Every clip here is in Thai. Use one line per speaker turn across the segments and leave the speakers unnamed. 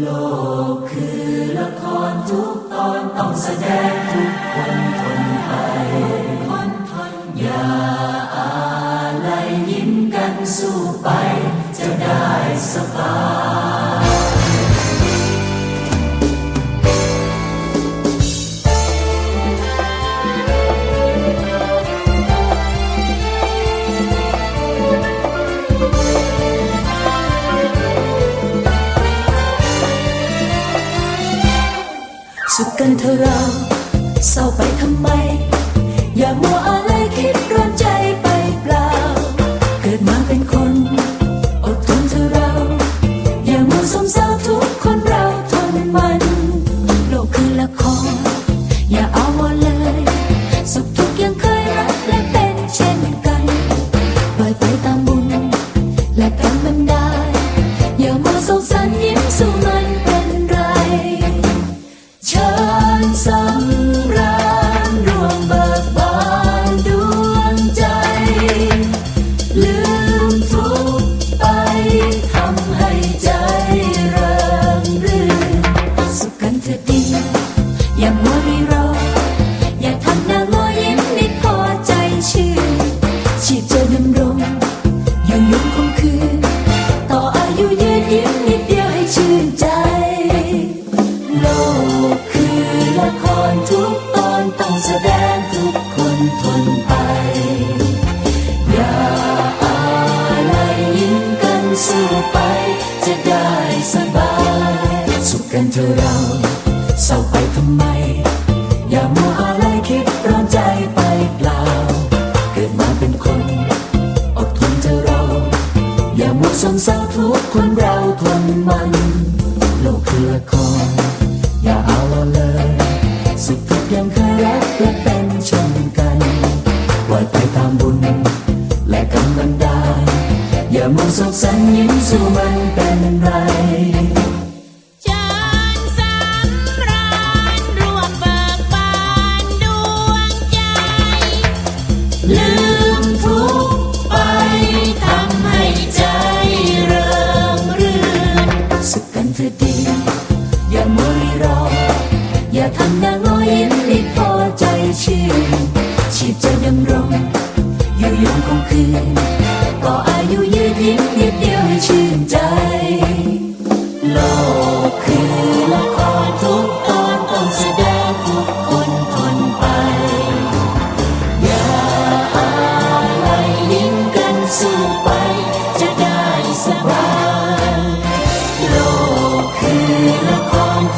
โลกคือละครทุกตอนต้องแสดงทุกคนทนไปคนทนอย่าอะไรยิ้มกันสู้ไปจะได้สบาย สุขกันเถอะเราเศร้าไปทำไม อย่ามัวอะไรคิดร้อนใจไปเปล่า เกิดมาเป็นคนอดทนเถอะเรา อย่ามัวสมเศร้าทุกคนเราทนมัน โลกคือละครอย่าเอาวอนเลย สุขทุกข์ยังเคยรักและเป็นเช่นกันปล่อยไปตามบุญและกรรม ญ กันเถอะเราเศร้าไปทำไม อย่ามัวอะไรคิดร้อนใจไปเปล่า เกิดมาเป็นคน อดทนเถอะเรา อย่ามัวสงเศร้าทุกคนเราทนมัน โลกคือละคร อย่าเอาเลยสุขทุกยังเคยรักและเป็นเช่นกันปล่อยไปตามบุญ และกรรมบันดาลอย่ามัวสกสันยิ้มสู้มันเป็นไร ลืมทุกไปทำให้ใจเริ่มรื่นสุขกันเถิดดี อย่ามัวรีรอ อย่าทำหน้างอยิ้มนิดพอใจชื่นชีพจะดำรงอยู่ยงคงคืน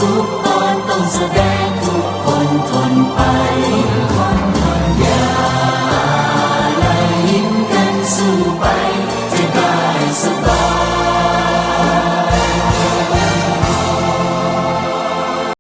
โ